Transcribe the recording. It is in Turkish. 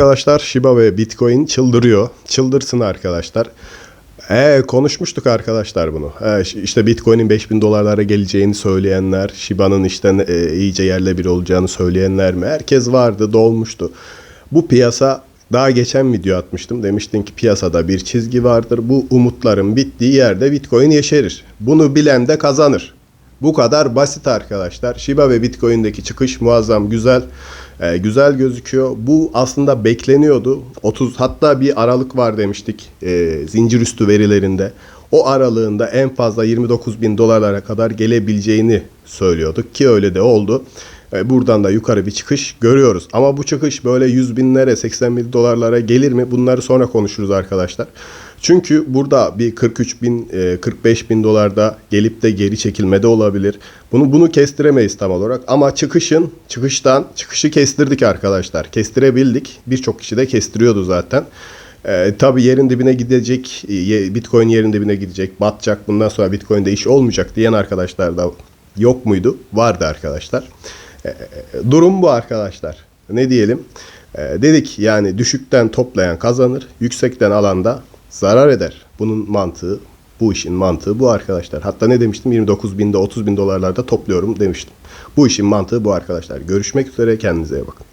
Arkadaşlar Shiba ve Bitcoin çıldırıyor. Çıldırsın arkadaşlar. Ee, konuşmuştuk arkadaşlar bunu. Ş- işte Bitcoin'in 5000 dolarlara geleceğini söyleyenler, Shiba'nın işte e, iyice yerle bir olacağını söyleyenler mi? Herkes vardı, dolmuştu. Bu piyasa daha geçen video atmıştım. Demiştim ki piyasada bir çizgi vardır. Bu umutların bittiği yerde Bitcoin yeşerir. Bunu bilen de kazanır. Bu kadar basit arkadaşlar. Shiba ve Bitcoin'deki çıkış muazzam güzel. Ee, güzel gözüküyor. Bu aslında bekleniyordu. 30 hatta bir aralık var demiştik e, zincir üstü verilerinde. O aralığında en fazla 29 bin dolarlara kadar gelebileceğini söylüyorduk ki öyle de oldu. E, buradan da yukarı bir çıkış görüyoruz. Ama bu çıkış böyle 100 binlere 80 bin dolarlara gelir mi? Bunları sonra konuşuruz arkadaşlar. Çünkü burada bir 43 bin, e, 45 bin dolarda gelip de geri çekilme de olabilir. Bunu bunu kestiremeyiz tam olarak. Ama çıkışın, çıkıştan, çıkışı kestirdik arkadaşlar. Kestirebildik. Birçok kişi de kestiriyordu zaten. E, tabii yerin dibine gidecek, Bitcoin yerin dibine gidecek, batacak. Bundan sonra Bitcoin'de iş olmayacak diyen arkadaşlar da yok muydu? Vardı arkadaşlar. Durum bu arkadaşlar. Ne diyelim? E, dedik yani düşükten toplayan kazanır, yüksekten alanda zarar eder. Bunun mantığı, bu işin mantığı bu arkadaşlar. Hatta ne demiştim? 29 binde 30 bin dolarlarda topluyorum demiştim. Bu işin mantığı bu arkadaşlar. Görüşmek üzere kendinize iyi bakın.